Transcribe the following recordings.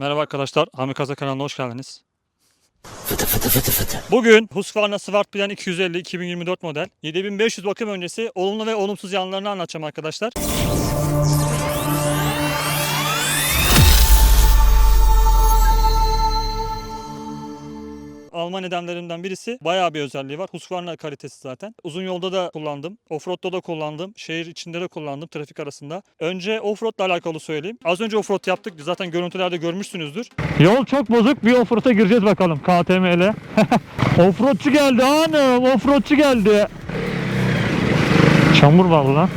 Merhaba arkadaşlar, Hamikaze kanalına hoş geldiniz. Bugün Husqvarna Smart Plan 250 2024 model 7500 bakım öncesi olumlu ve olumsuz yanlarını anlatacağım arkadaşlar. Alman nedenlerimden birisi bayağı bir özelliği var. Husqvarna kalitesi zaten. Uzun yolda da kullandım. Offroad'da da kullandım. Şehir içinde de kullandım trafik arasında. Önce offroad'la alakalı söyleyeyim. Az önce offroad yaptık. Zaten görüntülerde görmüşsünüzdür. Yol çok bozuk. Bir offroad'a gireceğiz bakalım KTM ile. offroadçu geldi hanım. Offroadçu geldi. Çamur var lan.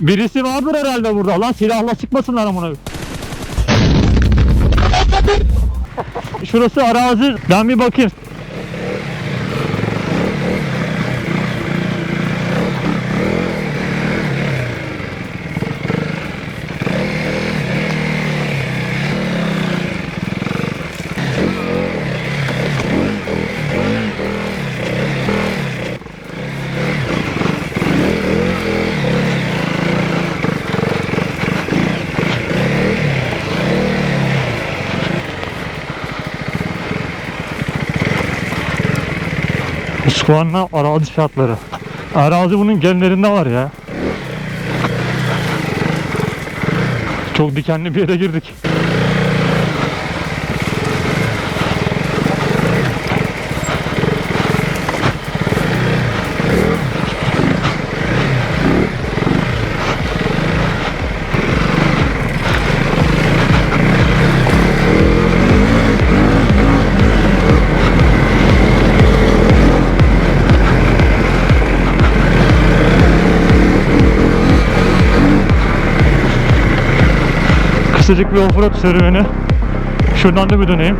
Birisi vardır herhalde burada. Lan silahla sıkmasınlar amına. Şurası arazi. Ben bir bakayım. Husqvarna arazi şartları. Arazi bunun genlerinde var ya. Çok dikenli bir yere girdik. Kısacık bir offroad serüveni. Şuradan da bir döneyim.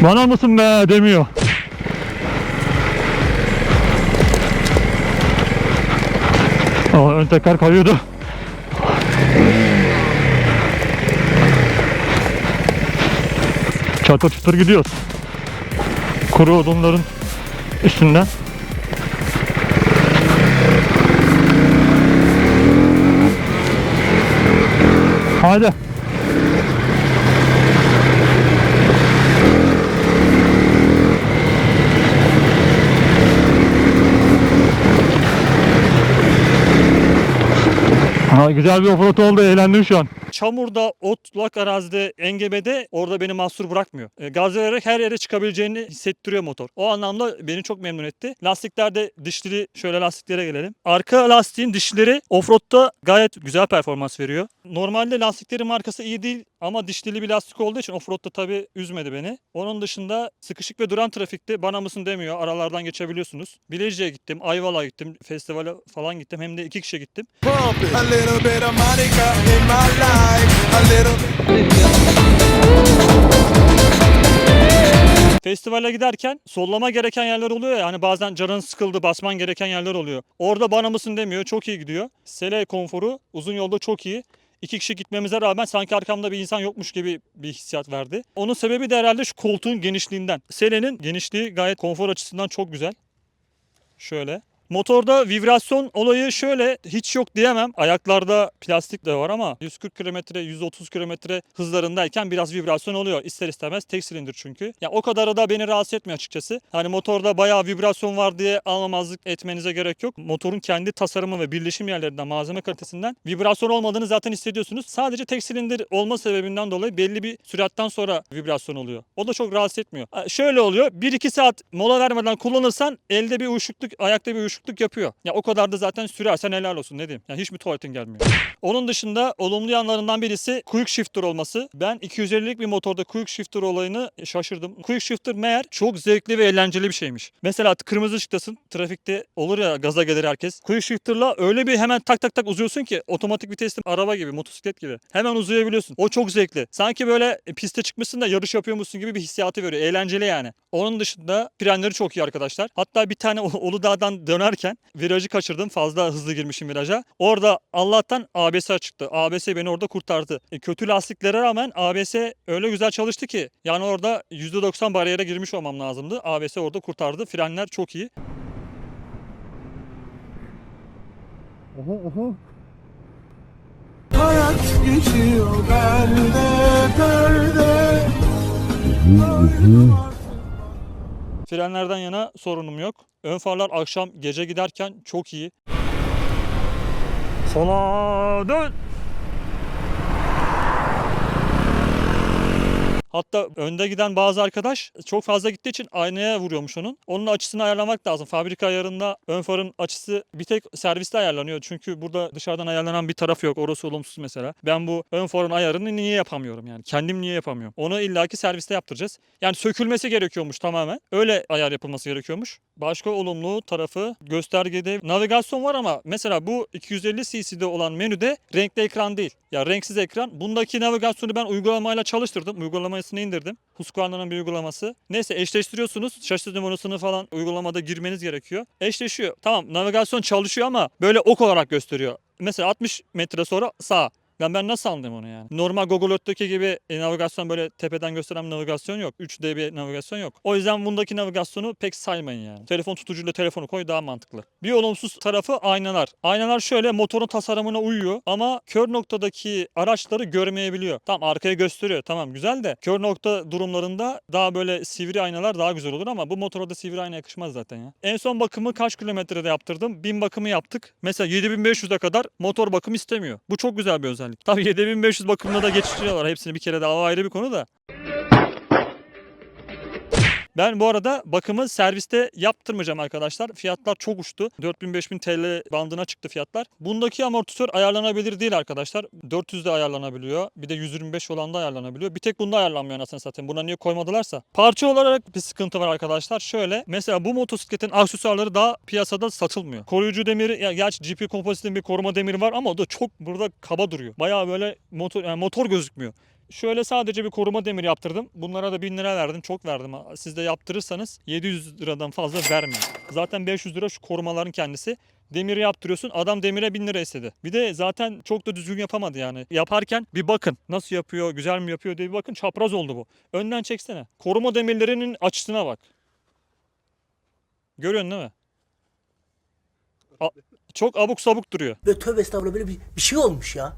Bana mısın be demiyor. Aa, ön teker kayıyordu. Çatır çutur gidiyoruz kuru odunların üstünden. Hadi. Ha, güzel bir offroad oldu. Eğlendim şu an. Çamurda, otlak arazide, engebede orada beni mahsur bırakmıyor. E, gaz vererek her yere çıkabileceğini hissettiriyor motor. O anlamda beni çok memnun etti. Lastiklerde dişleri, şöyle lastiklere gelelim. Arka lastiğin dişleri offroad'da gayet güzel performans veriyor. Normalde lastiklerin markası iyi değil ama dişli bir lastik olduğu için offroad'da tabii üzmedi beni. Onun dışında sıkışık ve duran trafikte bana mısın demiyor. Aralardan geçebiliyorsunuz. Bilecik'e gittim, Ayvalık'a gittim, festivale falan gittim. Hem de iki kişi gittim. Festivale giderken sollama gereken yerler oluyor ya hani bazen canın sıkıldı basman gereken yerler oluyor. Orada bana mısın demiyor çok iyi gidiyor. Sele konforu uzun yolda çok iyi. İki kişi gitmemize rağmen sanki arkamda bir insan yokmuş gibi bir hissiyat verdi. Onun sebebi de herhalde şu koltuğun genişliğinden. Sele'nin genişliği gayet konfor açısından çok güzel. Şöyle. Motorda vibrasyon olayı şöyle hiç yok diyemem. Ayaklarda plastik de var ama 140 km 130 km hızlarındayken biraz vibrasyon oluyor. İster istemez tek silindir çünkü. Ya o kadarı da beni rahatsız etmiyor açıkçası. Hani motorda bayağı vibrasyon var diye anlamazlık etmenize gerek yok. Motorun kendi tasarımı ve birleşim yerlerinden, malzeme kalitesinden vibrasyon olmadığını zaten hissediyorsunuz. Sadece tek silindir olma sebebinden dolayı belli bir süratten sonra vibrasyon oluyor. O da çok rahatsız etmiyor. Şöyle oluyor. 1-2 saat mola vermeden kullanırsan elde bir uyuşukluk, ayakta bir uyuşukluk yapıyor. Ya o kadar da zaten sürersen helal olsun ne diyeyim. Ya hiç mi tuvaletin gelmiyor? Onun dışında olumlu yanlarından birisi quick shifter olması. Ben 250'lik bir motorda quick shifter olayını şaşırdım. Quick shifter meğer çok zevkli ve eğlenceli bir şeymiş. Mesela kırmızı ışıktasın. Trafikte olur ya gaza gelir herkes. Quick shifter'la öyle bir hemen tak tak tak uzuyorsun ki otomatik vitesli araba gibi, motosiklet gibi. Hemen uzayabiliyorsun. O çok zevkli. Sanki böyle piste çıkmışsın da yarış yapıyormuşsun gibi bir hissiyatı veriyor. Eğlenceli yani. Onun dışında frenleri çok iyi arkadaşlar. Hatta bir tane Uludağ'dan döner dönerken virajı kaçırdım. Fazla hızlı girmişim viraja. Orada Allah'tan ABS çıktı. ABS beni orada kurtardı. E, kötü lastiklere rağmen ABS öyle güzel çalıştı ki. Yani orada %90 bariyere girmiş olmam lazımdı. ABS orada kurtardı. Frenler çok iyi. Hayat geçiyor bende perde Frenlerden yana sorunum yok. Ön farlar akşam gece giderken çok iyi. Sola dön. Hatta önde giden bazı arkadaş çok fazla gittiği için aynaya vuruyormuş onun. Onun açısını ayarlamak lazım. Fabrika ayarında ön farın açısı bir tek serviste ayarlanıyor. Çünkü burada dışarıdan ayarlanan bir taraf yok. Orası olumsuz mesela. Ben bu ön farın ayarını niye yapamıyorum yani? Kendim niye yapamıyorum? Onu illaki serviste yaptıracağız. Yani sökülmesi gerekiyormuş tamamen. Öyle ayar yapılması gerekiyormuş. Başka olumlu tarafı göstergede navigasyon var ama mesela bu 250 cc'de olan menüde renkli ekran değil. Ya renksiz ekran. Bundaki navigasyonu ben uygulamayla çalıştırdım. Uygulamasını indirdim. Husqvarna'nın bir uygulaması. Neyse eşleştiriyorsunuz. Şasisi numarasını falan uygulamada girmeniz gerekiyor. Eşleşiyor. Tamam navigasyon çalışıyor ama böyle ok olarak gösteriyor. Mesela 60 metre sonra sağ. Ben ben nasıl anlayayım onu yani? Normal Google Earth'teki gibi e, navigasyon böyle tepeden gösteren navigasyon yok. 3D bir navigasyon yok. O yüzden bundaki navigasyonu pek saymayın yani. Telefon tutucuyla telefonu koy daha mantıklı. Bir olumsuz tarafı aynalar. Aynalar şöyle motorun tasarımına uyuyor ama kör noktadaki araçları görmeyebiliyor. Tamam arkaya gösteriyor tamam güzel de kör nokta durumlarında daha böyle sivri aynalar daha güzel olur ama bu motora da sivri ayna yakışmaz zaten ya. En son bakımı kaç kilometrede yaptırdım? 1000 bakımı yaptık. Mesela 7500'e kadar motor bakım istemiyor. Bu çok güzel bir özellik. Tabii 7500 bakımda da geçiştiriyorlar. Hepsini bir kere o ayrı bir konu da. Ben bu arada bakımı serviste yaptırmayacağım arkadaşlar. Fiyatlar çok uçtu. 4000-5000 TL bandına çıktı fiyatlar. Bundaki amortisör ayarlanabilir değil arkadaşlar. 400 de ayarlanabiliyor. Bir de 125 olan da ayarlanabiliyor. Bir tek bunda ayarlanmıyor anasını satayım. Buna niye koymadılarsa. Parça olarak bir sıkıntı var arkadaşlar. Şöyle mesela bu motosikletin aksesuarları daha piyasada satılmıyor. Koruyucu demiri ya gerçi GP Composite'in bir koruma demiri var ama o da çok burada kaba duruyor. Bayağı böyle motor yani motor gözükmüyor. Şöyle sadece bir koruma demiri yaptırdım. Bunlara da 1000 lira verdim. Çok verdim. Siz de yaptırırsanız 700 liradan fazla vermeyin. Zaten 500 lira şu korumaların kendisi. Demiri yaptırıyorsun. Adam demire 1000 lira istedi. Bir de zaten çok da düzgün yapamadı yani. Yaparken bir bakın. Nasıl yapıyor, güzel mi yapıyor diye bir bakın. Çapraz oldu bu. Önden çeksene. Koruma demirlerinin açısına bak. Görüyorsun değil mi? A- çok abuk sabuk duruyor. Böyle tövbe estağfurullah böyle bir, bir şey olmuş ya.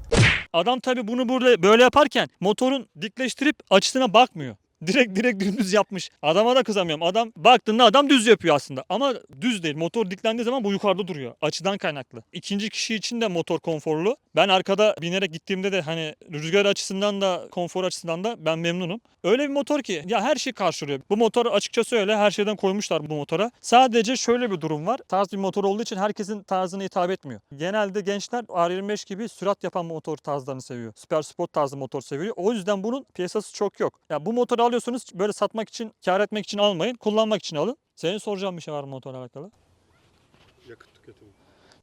Adam tabi bunu burada böyle yaparken motorun dikleştirip açısına bakmıyor. Direkt direkt dümdüz yapmış. Adama da kızamıyorum. Adam baktığında adam düz yapıyor aslında. Ama düz değil. Motor diklendiği zaman bu yukarıda duruyor. Açıdan kaynaklı. İkinci kişi için de motor konforlu. Ben arkada binerek gittiğimde de hani rüzgar açısından da konfor açısından da ben memnunum. Öyle bir motor ki ya her şey karşılıyor. Bu motor açıkçası öyle. Her şeyden koymuşlar bu motora. Sadece şöyle bir durum var. Tarz bir motor olduğu için herkesin tarzına hitap etmiyor. Genelde gençler R25 gibi sürat yapan motor tarzlarını seviyor. Süper sport tarzı motor seviyor. O yüzden bunun piyasası çok yok. Ya bu motoru alıyorsunuz böyle satmak için, kar etmek için almayın. Kullanmak için alın. Senin soracağın bir şey var mı motorla alakalı? Yakıt tüketimi.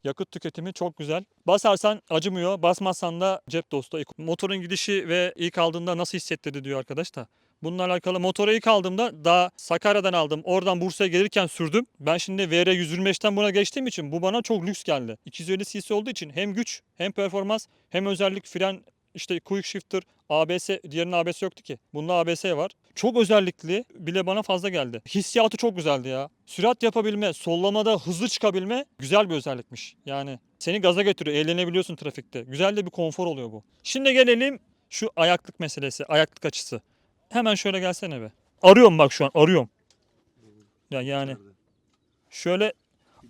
Yakıt tüketimi çok güzel. Basarsan acımıyor, basmazsan da cep dostu. Motorun gidişi ve ilk aldığında nasıl hissettirdi diyor arkadaş da. Bununla alakalı motoru ilk aldığımda daha Sakarya'dan aldım. Oradan Bursa'ya gelirken sürdüm. Ben şimdi VR 125'ten buna geçtiğim için bu bana çok lüks geldi. 250 cc olduğu için hem güç hem performans hem özellik fren işte quick shifter, ABS, diğerinin ABS yoktu ki. Bunda ABS var. Çok özellikli bile bana fazla geldi. Hissiyatı çok güzeldi ya. Sürat yapabilme, sollamada hızlı çıkabilme güzel bir özellikmiş. Yani seni gaza getiriyor, eğlenebiliyorsun trafikte. Güzel de bir konfor oluyor bu. Şimdi gelelim şu ayaklık meselesi, ayaklık açısı. Hemen şöyle gelsene be. Arıyorum bak şu an, arıyorum. Ya yani şöyle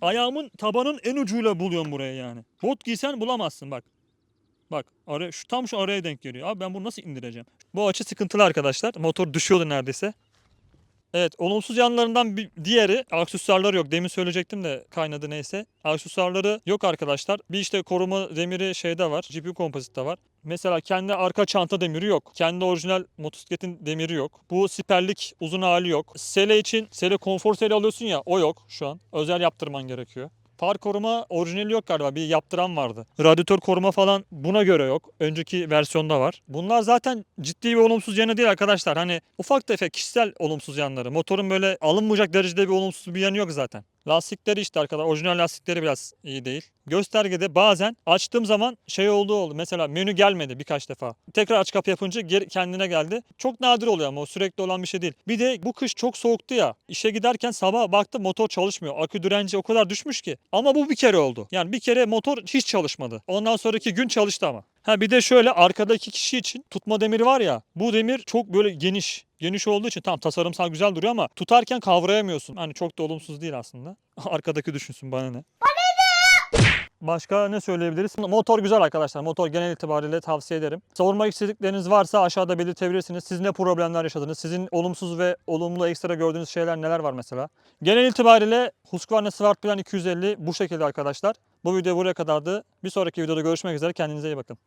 ayağımın tabanın en ucuyla buluyorum buraya yani. Bot giysen bulamazsın bak. Bak ara, şu, tam şu araya denk geliyor. Abi ben bunu nasıl indireceğim? Bu açı sıkıntılı arkadaşlar. Motor düşüyordu neredeyse. Evet olumsuz yanlarından bir diğeri aksesuarları yok. Demin söyleyecektim de kaynadı neyse. Aksesuarları yok arkadaşlar. Bir işte koruma demiri şeyde var. GPU kompozitte var. Mesela kendi arka çanta demiri yok. Kendi orijinal motosikletin demiri yok. Bu siperlik uzun hali yok. Sele için sele konfor sele alıyorsun ya o yok şu an. Özel yaptırman gerekiyor. Far koruma orijinali yok galiba. Bir yaptıran vardı. Radyatör koruma falan buna göre yok. Önceki versiyonda var. Bunlar zaten ciddi bir olumsuz yanı değil arkadaşlar. Hani ufak tefek kişisel olumsuz yanları. Motorun böyle alınmayacak derecede bir olumsuz bir yanı yok zaten. Lastikleri işte arkadaşlar orijinal lastikleri biraz iyi değil. Göstergede bazen açtığım zaman şey olduğu oldu. Mesela menü gelmedi birkaç defa. Tekrar aç kapı yapınca geri kendine geldi. Çok nadir oluyor ama o sürekli olan bir şey değil. Bir de bu kış çok soğuktu ya. İşe giderken sabah baktım motor çalışmıyor. Akü direnci o kadar düşmüş ki. Ama bu bir kere oldu. Yani bir kere motor hiç çalışmadı. Ondan sonraki gün çalıştı ama. Ha bir de şöyle arkadaki kişi için tutma demiri var ya. Bu demir çok böyle geniş. Geniş olduğu için tam tasarımsal güzel duruyor ama tutarken kavrayamıyorsun. Hani çok da olumsuz değil aslında. Arkadaki düşünsün bana ne. Başka ne söyleyebiliriz? Motor güzel arkadaşlar. Motor genel itibariyle tavsiye ederim. Savurmak istedikleriniz varsa aşağıda belirtebilirsiniz. Siz ne problemler yaşadınız? Sizin olumsuz ve olumlu ekstra gördüğünüz şeyler neler var mesela? Genel itibariyle Husqvarna Swartplan 250 bu şekilde arkadaşlar. Bu video buraya kadardı. Bir sonraki videoda görüşmek üzere. Kendinize iyi bakın.